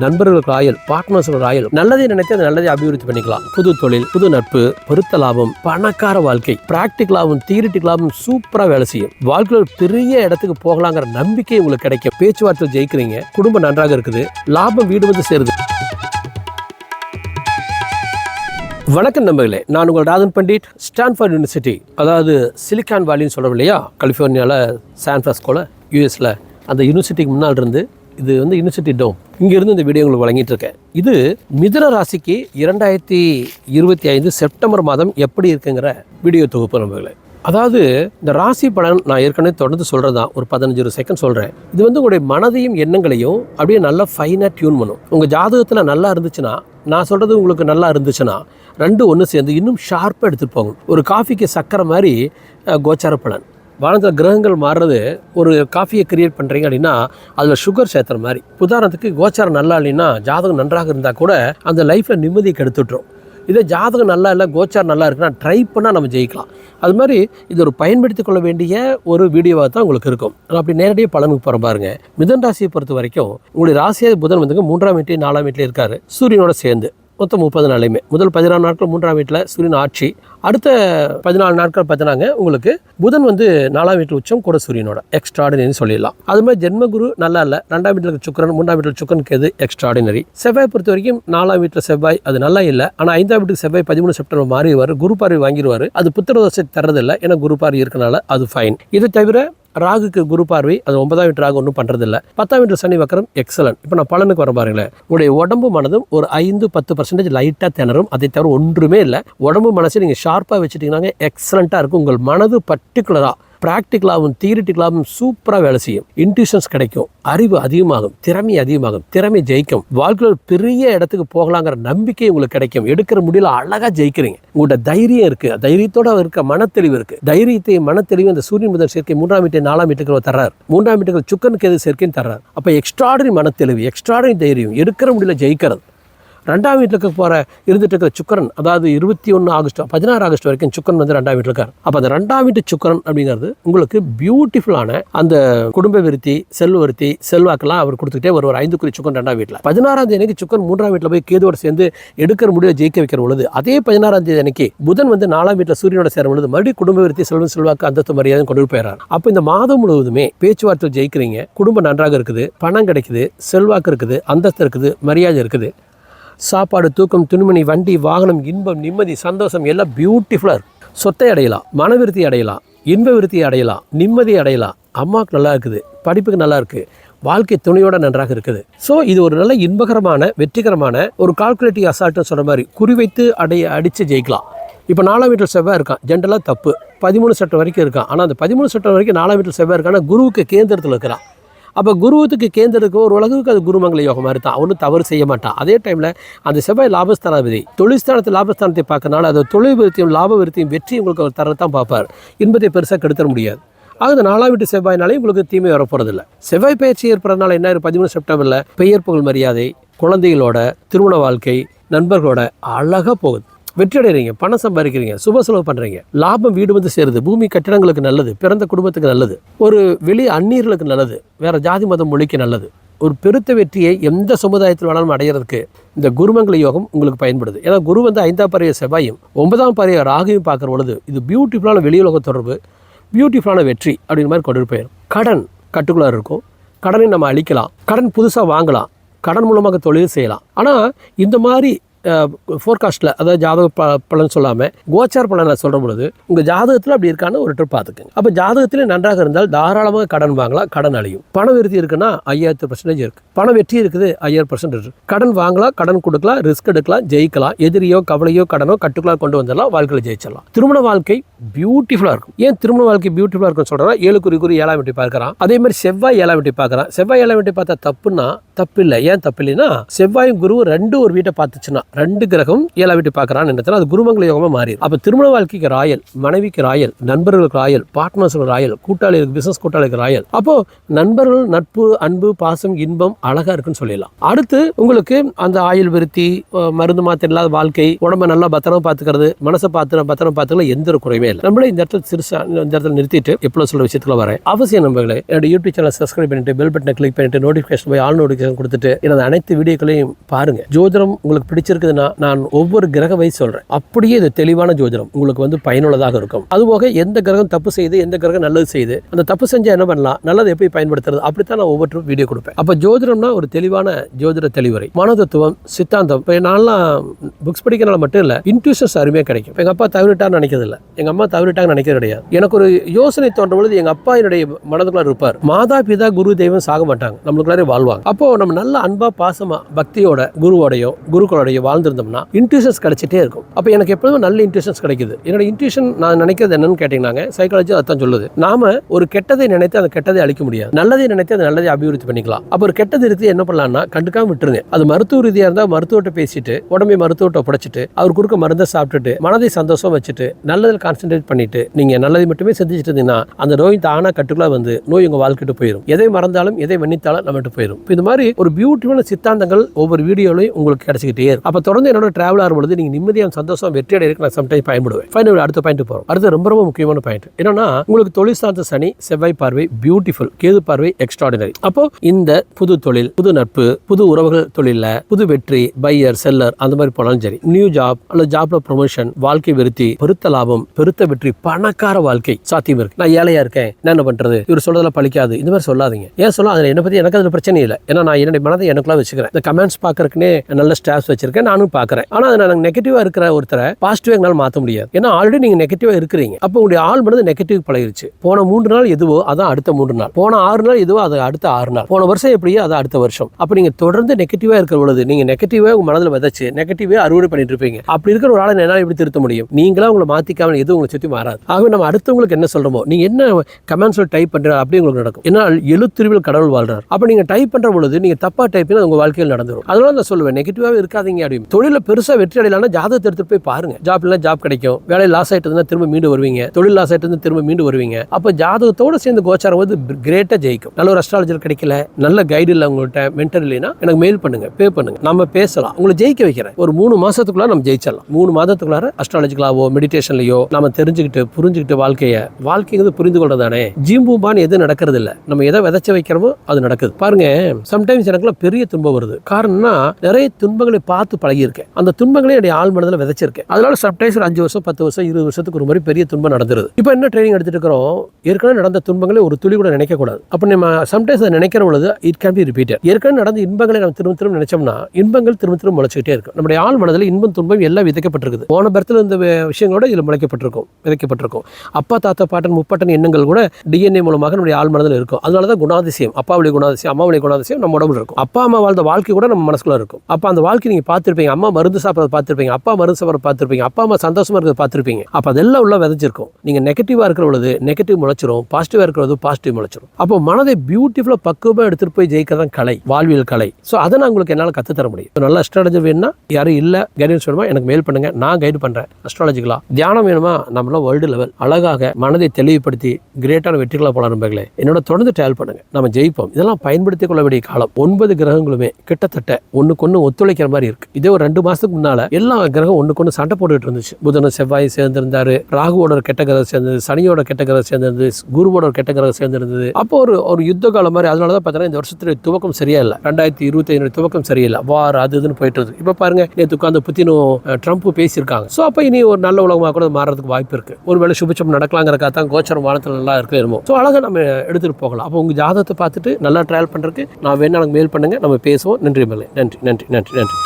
நண்பர்களுக்கு ராயல் பார்ட்னர்ஸுக்கு ராயல் நல்லதை நினைத்து அதை நல்லதை அபிவிருத்தி பண்ணிக்கலாம். புது தொழில் புது நட்பு பெருத்த லாபம் பணக்கார வாழ்க்கை பிராக்டிக்கலாகவும் தியரிட்டிக்கலாகவும் சூப்பராக வேலை செய்யும். வாழ்க்கையில் பெரிய இடத்துக்கு போகலாங்கிற நம்பிக்கை உங்களுக்கு கிடைக்கும். பேச்சுவார்த்தை ஜெயிக்கிறீங்க குடும்பம் நன்றாக இருக்குது லாபம் வீடு வந்து சேருது. வணக்கம் நம்பர்களே நான் உங்கள் ராதன் பண்டிட் ஸ்டான்ஃபோர்ட் யூனிவர்சிட்டி அதாவது சிலிக்கான் வேலின்னு சொல்கிறோம் இல்லையா? கலிஃபோர்னியாவில் சான்ஃப்ரான்ஸ்கோவில் யூஎஸில். அந்த யூனிவர்சிட்டிக்கு முன்னால் இருந்து இது வந்து யூனிவர்சிட்டி டோம் இங்கேருந்து இந்த வீடியோ உங்களுக்கு வழங்கிட்டு இருக்கேன் இது மிதுன ராசிக்கு இரண்டாயிரத்தி இருபத்தி ஐந்து செப்டம்பர் மாதம் எப்படி இருக்குங்கிற வீடியோ தொகுப்பு நம்பர்களை அதாவது இந்த ராசி பலன் நான் ஏற்கனவே தொடர்ந்து சொல்கிறது தான் ஒரு பதினஞ்சு ஒரு செகண்ட் சொல்கிறேன் இது வந்து உங்களுடைய மனதையும் எண்ணங்களையும் அப்படியே நல்லா ஃபைனாக டியூன் பண்ணும். உங்கள் ஜாதகத்தில் நல்லா இருந்துச்சுன்னா நான் சொல்கிறது உங்களுக்கு நல்லா இருந்துச்சுன்னா ரெண்டு ஒன்று சேர்ந்து இன்னும் ஷார்ப்பாக எடுத்துகிட்டு போகும். ஒரு காஃபிக்கு சக்கரை மாதிரி கோச்சார பலன். வானத்தில் கிரகங்கள் மாறுறது ஒரு காஃபியை கிரியேட் பண்ணுறீங்க அப்படின்னா அதில் சுகர் சேர்த்துற மாதிரி. உதாரணத்துக்கு கோச்சாரம் நல்லா இல்லைன்னா ஜாதகம் நன்றாக இருந்தால் கூட அந்த லைஃப்பில் நிம்மதியை கெடுத்துட்ரும். இதே ஜாதகம் நல்லா இல்லை கோச்சார் நல்லா இருக்குன்னா ட்ரை பண்ணால் நம்ம ஜெயிக்கலாம். அது மாதிரி இது ஒரு பயன்படுத்தி கொள்ள வேண்டிய ஒரு வீடியோவாக தான் உங்களுக்கு இருக்கும். நான் அப்படி நேரடியாக பலனுக்கு போகிற பாருங்க. மிதன் ராசியை பொறுத்த வரைக்கும் உங்களுடைய ராசியாக புதன் வந்துங்க மூன்றாம் வீட்லேயும் நாலாம் வீட்லேயும் இருக்காரு. சூரியனோட சேர்ந்து. மொத்தம் முப்பது நாளையுமே. முதல் பதினாறு நாட்கள் மூன்றாம் வீட்டில் சூரியன் ஆட்சி. அடுத்த பதினாலு நாட்கள் பார்த்தினாங்க உங்களுக்கு புதன் வந்து நாலாம் வீட்டில் உச்சம் கூட சூரியனோட. எக்ஸ்ட்ராடினரி சொல்லிடலாம். அது மாதிரி ஜென்மகுரு நல்லா இல்லை. ரெண்டாம் வீட்டில் சுக்கரன் மூன்றாம் வீட்டில் சுக்கரன் எது எக்ஸ்ட்ராடினரி செவ்வாய் பொறுத்த வரைக்கும் நாலாம் வீட்டில் செவ்வாய் அது நல்லா இல்லை. ஆனால் ஐந்தாம் வீட்டுக்கு செவ்வாய் பதிமூணு செப்டம்பர் மாறிடுவார் குரு பார்வை வாங்கிடுவார். அது புத்திரதோஷத்தை தரதில்லை ஏன்னா குரு பார்வை இருக்கனால அது ஃபைன் இதை தவிர ராகுக்கு குரு பார்வை அது ஒன்பதாம் வீட்டு ராகு ஒன்றும் பண்ணுறதில்ல பத்தாம் வீட்டு சனி வக்கரம் எக்ஸலன்ட் இப்போ நான் பலனுக்கு வர பாருங்களேன். உடைய உடம்பு மனதும் ஒரு ஐந்து பத்து பர்சன்டேஜ் லைட்டாக திணறும். அதை தவிர ஒன்றுமே இல்லை. உடம்பு மனசு நீங்கள் ஷார்ப்பாக வச்சுட்டிங்கன்னா எக்ஸலண்ட்டாக இருக்கும். உங்கள் மனது பர்டிகுலராக ப்ராக்டிக்கலாகவும் தியரிட்டிக்கலாகவும் சூப்பராக வேலை செய்யும். இன்ட்யூஷன்ஸ் கிடைக்கும் அறிவு அதிகமாகும் திறமை அதிகமாகும் திறமை ஜெயிக்கும். வாழ்க்கையில் பெரிய இடத்துக்கு போகலாங்கிற நம்பிக்கை உங்களுக்கு கிடைக்கும். எடுக்கிற முடியல அழகாக ஜெயிக்கிறீங்க. உங்கள்கிட்ட தைரியம் இருக்குது தைரியத்தோட இருக்க மனத்தெளிவு இருக்குது தைரியத்தை மனத்தெளிவு அந்த சூரியன் முதல் சேர்க்கை மூன்றாம் வீட்டு நாலாம் வீட்டுக்கு தர்றார். மூன்றாம் வீட்டுக்கு சுக்கனுக்கு எது சேர்க்கைன்னு தர்றார். அப்போ எக்ஸ்ட்ராடனரி மனத்தெளிவு எக்ஸ்ட்ராடனரி தைரியம் எடுக்கிற முடியல ஜெயிக்கிறது. ரெண்டாம் இருக்க போகிற இருந்துட்டு இருக்கிற சுக்கரன் அதாவது இருபத்தி ஒன்று ஆகஸ்ட் பதினாறு ஆகஸ்ட் வரைக்கும் சுக்கரன் வந்து ரெண்டாம் வீட்டில் இருக்கார். அப்போ அந்த ரெண்டாம் வீட்டு சுக்கரன் அப்படிங்கிறது உங்களுக்கு பியூட்டிஃபுல்லான அந்த குடும்ப விருத்தி செல்வ விருத்தி செல்வாக்கெல்லாம் அவர் கொடுத்துக்கிட்டே ஒரு ஒரு ஐந்து குறி சுக்கரன் ரெண்டாம் வீட்டில். பதினாறாம் தேதி அன்னைக்கு சுக்கரன் மூன்றாம் வீட்டில் போய் கேதுவோட சேர்ந்து எடுக்கிற முடிவை ஜெயிக்க வைக்கிற பொழுது அதே பதினாறாம் தேதி அன்னைக்கு புதன் வந்து நாலாம் வீட்டில் சூரியனோட சேரும் பொழுது மறுபடியும் குடும்ப விருத்தி செல்வம் செல்வாக்கு அந்தஸ்து மரியாதை கொண்டு போயிடுறார். அப்போ இந்த மாதம் முழுவதுமே பேச்சுவார்த்தை ஜெயிக்கிறீங்க. குடும்பம் நன்றாக இருக்குது பணம் கிடைக்குது செல்வாக்கு இருக்குது அந்தஸ்து இருக்குது மரியாதை இருக்குது. சாப்பாடு தூக்கம் துணிமணி வண்டி வாகனம் இன்பம் நிம்மதி சந்தோஷம் எல்லாம் பியூட்டிஃபுல்லாக இருக்குது சொத்தை அடையலாம் மனவிருத்தி அடையலாம் இன்ப விருத்தி அடையலாம் நிம்மதி அடையலாம். அம்மாவுக்கு நல்லா இருக்குது படிப்புக்கு நல்லா இருக்குது வாழ்க்கை துணையோட நன்றாக இருக்குது. ஸோ இது ஒரு நல்ல இன்பகரமான வெற்றிகரமான ஒரு கால்குலேட்டிவ் அசால்ட்னு சொல்கிற மாதிரி குறிவைத்து அடைய அடித்து ஜெயிக்கலாம். இப்போ நாலாம் வீட்டில் செவ்வாய் இருக்கான் ஜென்ரலாக தப்பு. பதிமூணு சட்டம் வரைக்கும் இருக்கான் ஆனால் அந்த பதிமூணு சட்டம் வரைக்கும் நாலாம் வீட்டில் செவ்வாய் இருக்கான் குருவுக்கு கேந்திரத்தில் இருக்கிறான். அப்போ குருவத்துக்கு கேந்திரத்துக்கு ஒரு உலகுக்கு அது குருமங்கல யோகம் மாதிரி தான். அவனும் தவறு செய்ய மாட்டான். அதே டைமில் அந்த செவ்வாய் லாபஸ்தானாதிபதி தொழில்ஸ்தானத்தை லாபஸ்தானத்தை பார்க்கறனால அது தொழில் விருத்தியும் லாப விருத்தியும் வெற்றி உங்களுக்கு அவர் தரத்தான் பார்ப்பார். இன்பத்தை பெருசாக கெடுத்துட முடியாது. ஆக இந்த நாலாம் வீட்டு செவ்வாய்னாலே உங்களுக்கு தீமை வரப்போகிறதில்ல செவ்வாய் பயிற்சி ஏற்படுறதுனால என்ன பதிமூணு செப்டம்பரில் பெயர் புகழ் மரியாதை குழந்தைகளோட திருமண வாழ்க்கை நண்பர்களோட அழகாக போகுது. வெற்றி அடைகிறீங்க பணம் சம்பாதிக்கிறீங்க சுப செலவு பண்ணுறீங்க லாபம் வீடு வந்து சேருது பூமி கட்டிடங்களுக்கு நல்லது பிறந்த குடும்பத்துக்கு நல்லது ஒரு வெளி அந்நீர்களுக்கு நல்லது வேற ஜாதி மதம் மொழிக்கு நல்லது. ஒரு பெருத்த வெற்றியை எந்த சமுதாயத்தில் வேணாலும் அடையிறதுக்கு இந்த குருமங்கல யோகம் உங்களுக்கு பயன்படுது. ஏன்னா குரு வந்து ஐந்தாம் பறைய செவ்வாயும் ஒன்பதாம் பறைய ராகுவையும் பார்க்குற பொழுது இது பியூட்டிஃபுல்லான வெளியுலக தொடர்பு பியூட்டிஃபுல்லான வெற்றி அப்படிங்கிற மாதிரி கொண்டு போயிடும். கடன் கட்டுக்குள்ளாக இருக்கும். கடனை நம்ம அழிக்கலாம். கடன் புதுசாக வாங்கலாம். கடன் மூலமாக தொழில் செய்யலாம். ஆனால் இந்த மாதிரி ஃபோர்காஸ்ட்டில் அதாவது ஜாதக ப பலன் சொல்லாமல் கோச்சார் பலனை சொல்கிற பொழுது உங்கள் ஜாதகத்தில் அப்படி இருக்கான்னு ஒரு ட்ரிப் பார்த்துக்குங்க. அப்போ ஜாதகத்திலே நன்றாக இருந்தால் தாராளமாக கடன் வாங்கலாம் கடன் அழியும். பண விருத்தி இருக்குன்னா ஐயாயிரத்து பர்சன்டேஜ் இருக்குது பண வெற்றி இருக்குது ஐயாயிரம் பர்சன்ட் இருக்குது கடன் வாங்கலாம் கடன் கொடுக்கலாம் ரிஸ்க் எடுக்கலாம் ஜெயிக்கலாம். எதிரியோ கவலையோ கடனோ கட்டுக்குள்ளாக கொண்டு வந்துடலாம் வாழ்க்கையில் ஜெயிச்சிடலாம். திருமண வாழ்க்கை பியூட்டிஃபுல்லாக இருக்கும். ஏன் திருமண வாழ்க்கை பியூட்டிஃபுல்லாக இருக்குன்னு சொல்கிறேன்னா ஏழு குறி குறி ஏழாம் வீட்டை பார்க்குறான். அதே மாதிரி செவ்வாய் ஏழாம் வீட்டை பார்க்குறான். செவ்வாய் ஏழாம் வீட்டை பார்த்தா தப்புன்னா தப்பு இல்லை ஏன் தப்பு இல்லைன்னா செவ்வாயும் குருவும் ரெண்டு ஒரு வீட்டை பார்த்துச்சுன்னா ரெண்டு கிரகம் ஏழா வீட்டு பார்க்குறான்னு என்ன அது குருமங்கல யோகமாக மாறி அப்போ திருமண வாழ்க்கைக்கு ராயல் மனைவிக்கு ராயல் நண்பர்களுக்கு ராயல் பார்ட்னர்ஸுக்கு ராயல் கூட்டாளிகளுக்கு பிசினஸ் கூட்டாளிக்கு ராயல். அப்போ நண்பர்கள் நட்பு அன்பு பாசம் இன்பம் அழகா இருக்குன்னு சொல்லிடலாம். அடுத்து உங்களுக்கு அந்த ஆயுள் விருத்தி மருந்து மாத்திரை இல்லாத வாழ்க்கை உடம்ப நல்லா பத்திரமா பார்த்துக்கிறது மனசை பார்த்து பத்திரமா பார்த்துக்கலாம் எந்த ஒரு குறையுமே இல்லை. நம்மளே இந்த இடத்துல சிறுசா இந்த இடத்துல நிறுத்திட்டு எப்போ சொல்ல விஷயத்துல வரேன். அவசியம் நம்பர்களே என்னோட யூடியூப் சேனல் சப்ஸ்கிரைப் பண்ணிட்டு பெல் பட்டனை கிளிக் பண்ணிட்டு நோட்டிஃபிகேஷன் போய் ஆல் நோட்டிஃபிகேஷன் கொடுத்துட்டு எனது அனைத்து வீடியோக்களையும் பாருங்க. ஜோதிடம் உங்களுக்கு இருக்குதுன்னா நான் ஒவ்வொரு கிரக வயசு சொல்கிறேன் அப்படியே இது தெளிவான ஜோதிடம் உங்களுக்கு வந்து பயனுள்ளதாக இருக்கும். அதுபோக எந்த கிரகம் தப்பு செய்யுது எந்த கிரகம் நல்லது செய்யுது அந்த தப்பு செஞ்சால் என்ன பண்ணலாம் நல்லது எப்படி பயன்படுத்துறது அப்படித்தான் நான் ஒவ்வொருத்தரும் வீடியோ கொடுப்பேன். அப்போ ஜோதிடம்னா ஒரு தெளிவான ஜோதிட தெளிவுரை. மனதத்துவம் சித்தாந்தம். இப்போ நான்லாம் புக்ஸ் படிக்கிறனால மட்டும் இல்லை இன்ட்யூஷன்ஸ் அருமையாக கிடைக்கும். எங்கள் அப்பா தவறிட்டான்னு நினைக்கிறது இல்லை எங்கள் அம்மா தவறிட்டாங்கன்னு நினைக்கிறது கிடையாது. எனக்கு ஒரு யோசனை தோன்ற பொழுது எங்கள் அப்பா என்னுடைய மனதுக்குள்ள இருப்பார். மாதா பிதா குரு தெய்வம் சாக மாட்டாங்க. நம்மளுக்குள்ளாரே வாழ்வாங்க. அப்போ நம்ம நல்ல அன்பா பாசமா பக்தியோட குருவோடையோ குருக்களோடையோ வாழ்ந்திருந்தோம்னா இன்ட்யூஷன்ஸ் கிடைச்சிட்டே இருக்கும். அப்போ எனக்கு எப்போதும் நல்ல இன்ட்யூஷன்ஸ் கிடைக்குது. என்னோட இன்ட்யூஷன் நான் நினைக்கிறது என்னன்னு கேட்டீங்கன்னாங்க சைக்காலஜி அதான் சொல்லுது. நாம ஒரு கெட்டதை நினைத்து அந்த கெட்டதை அழிக்க முடியாது. நல்லதை நினைத்து அதை நல்லதை அபிவிருத்தி பண்ணிக்கலாம். அப்போ ஒரு கெட்டது இருக்கு என்ன பண்ணலாம்னா கண்டுக்காம விட்டுருங்க. அது மருத்துவ ரீதியாக இருந்தால் மருத்துவர்கிட்ட பேசிட்டு உடம்பை மருத்துவர்கிட்ட ஒப்படைச்சிட்டு அவர் கொடுக்க மருந்தை சாப்பிட்டுட்டு மனதை சந்தோஷம் வச்சுட்டு நல்லதில் கான்சென்ட்ரேட் பண்ணிட்டு நீங்க நல்லதை மட்டுமே சிந்திச்சுட்டு இருந்தீங்கன்னா அந்த நோய் தானா கட்டுக்குள்ள வந்து நோய் உங்க வாழ்க்கைட்டு போயிடும் எதை மறந்தாலும் எதை மன்னித்தாலும் நம்மகிட்ட போயிடும் இந்த மாதிரி ஒரு பியூட்டிஃபுல்லான சித்தாந்தங்கள் ஒவ்வொரு வீடியோலையும் உங்களுக்கு கிடைச்சிக்கிட்டே இருக்கும். அப்போ தொடர்ந்து என்னோட டிராவல் ஆகும்பொழுது நீங்க நிம்மதியான சந்தோஷம் வெற்றி அடையிறதுக்கு நான் சம்டைம் பயன்படுவேன். ஃபைனல் அடுத்த பாயிண்ட் போறோம். அடுத்து ரொம்ப ரொம்ப முக்கியமான பாயிண்ட் என்னன்னா உங்களுக்கு தொழில் சார்ந்த சனி செவ்வாய் பார்வை பியூட்டிஃபுல் கேது பார்வை எக்ஸ்ட்ராடினரி அப்போ இந்த புது தொழில் புது நட்பு புது உறவுகள் தொழிலில் புது வெற்றி பையர் செல்லர் அந்த மாதிரி போனாலும் சரி நியூ ஜாப் அல்லது ஜாப்ல ப்ரொமோஷன் வாழ்க்கை விருத்தி பெருத்த லாபம் பெருத்த வெற்றி பணக்கார வாழ்க்கை சாத்தியம் இருக்கு. நான் ஏழையா இருக்கேன் என்ன பண்றது? இவர் சொல்றதெல்லாம் பழிக்காது. இந்த மாதிரி சொல்லாதீங்க. ஏன் சொல்ல அதில் என்னை பத்தி எனக்கு அதில் பிரச்சனை இல்லை. ஏன்னா நான் என்னுடைய மனதை எனக்குலாம் வச்சுக்கிறேன். இந்த கமெண்ட்ஸ் பாக்குறதுக்குனே நல்ல ஸ்டாஃப்ஸ் வச்சிருக்கேன். நானும் பார்க்குறேன். ஆனால் அதை நான் நெகட்டிவாக இருக்கிற ஒருத்தரை பாசிட்டிவாக எங்களால் மாற்ற முடியாது. ஏன்னா ஆல்ரெடி நீங்கள் நெகட்டிவாக இருக்கிறீங்க. அப்போ உங்களுடைய ஆள் மனது நெகட்டிவ் பழகிருச்சு. போன மூன்று நாள் எதுவோ அதான் அடுத்த மூன்று நாள். போன ஆறு நாள் எதுவோ அது அடுத்த ஆறு நாள். போன வருஷம் எப்படியோ அது அடுத்த வருஷம். அப்போ நீங்கள் தொடர்ந்து நெகட்டிவாக இருக்கிற பொழுது நீங்கள் நெகட்டிவாக உங்கள் மனதில் விதைச்சு நெகட்டிவே அறுவடை பண்ணிட்டு இருப்பீங்க. அப்படி இருக்கிற ஒரு ஆளை என்னால் எப்படி திருத்த முடியும்? நீங்களா உங்களை மாற்றிக்காமல் எதுவும் உங்களை சுற்றி மாறாது ஆகவே நம்ம அடுத்தவங்களுக்கு என்ன சொல்கிறோமோ நீங்கள் என்ன கமெண்ட்ஸில் டைப் பண்ணுற அப்படி உங்களுக்கு நடக்கும். ஏன்னா எழுத்துருவில் கடவுள் வாழ்றார். அப்போ நீங்கள் டைப் பண்ணுற பொழுது நீங்கள் தப்பாக டைப் பண்ணி உங்கள் வாழ்க்கையில் நடந்துடும் அதனால நான் சொல்லுவேன் நெகட்டிவாவே இருக்காதீங்க அப்படின்னு. தொழில பெருசா வெற்றி அடையலாம்னா ஜாதகத்தை எடுத்துட்டு போய் பாருங்க. ஜாப் இல்ல ஜாப் கிடைக்கும். வேலை லாஸ் ஆயிட்டு திரும்ப மீண்டு வருவீங்க. தொழில் லாஸ் ஆயிட்டு திரும்ப மீண்டு வருவீங்க. அப்போ ஜாதகத்தோட சேர்ந்து கோச்சாரம் வந்து கிரேட்டா ஜெயிக்கும். நல்ல ஒரு அஸ்ட்ராலஜர் கிடைக்கல நல்ல கைடு இல்லை உங்கள்கிட்ட மென்டர் இல்லைன்னா எனக்கு மெயில் பண்ணுங்க பே பண்ணுங்க. நம்ம பேசலாம். உங்களை ஜெயிக்க வைக்கிறேன். ஒரு மூணு மாசத்துக்குள்ள நம்ம ஜெயிச்சிடலாம். மூணு மாதத்துக்குள்ளார அஸ்ட்ராலஜிக்கலாவோ மெடிடேஷன்லயோ நம்ம தெரிஞ்சுக்கிட்டு புரிஞ்சுக்கிட்டு வாழ்க்கைய வாழ்க்கைங்கிறது புரிந்து கொள்றதானே ஜீம்பூம்பான்னு எதுவும் நடக்கிறது இல்ல நம்ம எதை விதைச்ச வைக்கிறோமோ அது நடக்குது. பாருங்க சம்டைம்ஸ் எனக்குலாம் பெரிய துன்பம் வருது. காரணம்னா நிறைய துன்பங்களை பார்த்து பழகியிருக்கேன். அந்த துன்பங்களே என்னுடைய ஆள் மனதில் விதைச்சிருக்கேன். அதனால சப்டைஸ் ஒரு அஞ்சு வருஷம் பத்து வருஷம் இருபது வருஷத்துக்கு ஒரு மாதிரி பெரிய துன்பம் நடந்துருது. இப்போ என்ன ட்ரைனிங் எடுத்துட்டு இருக்கிறோம் ஏற்கனவே நடந்த துன்பங்களை ஒரு துளி கூட நினைக்கக்கூடாது. அப்போ நம்ம சம்டைம்ஸ் அதை நினைக்கிற பொழுது இட் கேன் பி ரிப்பீட்டட் ஏற்கனவே நடந்த இன்பங்களை நம்ம திரும்ப திரும்ப நினைச்சோம்னா இன்பங்கள் திரும்ப திரும்ப முளைச்சிக்கிட்டே இருக்கும். நம்முடைய ஆள் மனதில் இன்பம் துன்பம் எல்லாம் விதைக்கப்பட்டிருக்குது. போன பரத்தில் இந்த விஷயங்களோட இதில் முளைக்கப்பட்டிருக்கும் விதைக்கப்பட்டிருக்கும். அப்பா தாத்தா பாட்டன் முப்பாட்டன் எண்ணங்கள் கூட டிஎன்ஏ மூலமாக நம்முடைய ஆள் மனதில் இருக்கும். அதனால தான் குணாதிசயம் அப்பாவுடைய குணாதிசயம் அம்மாவுடைய குணாதிசயம் நம்ம உடம்புல இருக்கும். அப்பா அம்மா வாழ்ந்த வாழ்க்கை கூட நம்ம மனசுக்குள்ள இருக்கும். அப்போ அந்த வாழ்க்கை நீங்கள் பார்த்துருப்பீங்க. அம்மா மருந்து சாப்பிட்றது பார்த்துருப்பீங்க. அப்பா மருந்து சாப்பிட்றது பார்த்துருப்பீங்க. அப்பா அம்மா சந்தோஷமாக இருக்கிறது பார்த்துருப்பீங்க. அப்போ அதெல்லாம் உள்ள விதைச்சிருக்கும் நீங்கள் நெகட்டிவாக இருக்கிற பொழுது நெகட்டிவ் முளைச்சிரும். பாசிட்டிவாக இருக்கிறது பாசிட்டிவ் முளைச்சிரும். அப்போ மனதை பியூட்டிஃபுல்லாக பக்குவமாக எடுத்துகிட்டு போய் ஜெயிக்கிறதான் கலை. வாழ்வியல் கலை. ஸோ அதை நான் உங்களுக்கு என்னால் கற்றுத்தர முடியும். இப்போ நல்ல அஸ்ட்ராலஜி வேணும்னா யாரும் இல்லை கைடன்ஸ் வேணுமா எனக்கு மெயில் பண்ணுங்க. நான் கைடு பண்ணுறேன் அஸ்ட்ராலஜிக்கலா தியானம் வேணுமா? நம்மளாம் வேர்ல்டு லெவல் அழகாக மனதை தெளிவுபடுத்தி கிரேட்டான வெற்றிகளாக போலாம் நண்பர்களே. என்னோட தொடர்ந்து ட்ரையல் பண்ணுங்க. நம்ம ஜெயிப்போம். இதெல்லாம் பயன்படுத்திக் கொள்ள வேண்டிய காலம். ஒன்பது கிரகங்களுமே கிட்டத்தட்ட ஒன்றுக்கு ஒன்று ஒத்துழைக்கிற மாதிரி இருக்கு. இதே ஒரு ரெண்டு மாசத்துக்கு முன்னால எல்லா கிரகம் ஒண்ணுக்கு ஒண்ணு சண்டை போட்டுட்டு இருந்துச்சு. புதனும் செவ்வாய் சேர்ந்திருந்தாரு ராகுவோட ஒரு கெட்ட கிரகம் சேர்ந்தது சனியோட கெட்ட கிரகம் சேர்ந்திருந்தது குருவோட ஒரு கெட்ட கிரகம் சேர்ந்திருந்தது. அப்போ ஒரு ஒரு யுத்த காலம் மாதிரி அதனால தான் பார்த்தீங்கன்னா இந்த வருஷத்துல துவக்கம் சரியா இல்லை. ரெண்டாயிரத்தி இருபத்தி ஐநூறு துவக்கம் சரியில்லை வார் அது இதுன்னு போயிட்டு இருக்கு இப்போ பாருங்க நேற்று உட்காந்து புத்தினும் ட்ரம்ப் பேசியிருக்காங்க. ஸோ அப்போ இனி ஒரு நல்ல உலகமாக கூட மாறதுக்கு வாய்ப்பு இருக்கு. ஒருவேளை சுபிச்சம் நடக்கலாங்கிறக்கா தான் கோச்சரம் வானத்தில் நல்லா இருக்கு என்னமோ. ஸோ அழகாக நம்ம எடுத்துட்டு போகலாம். அப்போ உங்க ஜாதகத்தை பார்த்துட்டு நல்லா ட்ரையல் பண்றதுக்கு நான் வேணா எனக்கு மெயில் பண்ணுங்க. நம்ம பேசுவோம். நன்றி மேலே நன்றி நன்றி நன்றி நன்றி.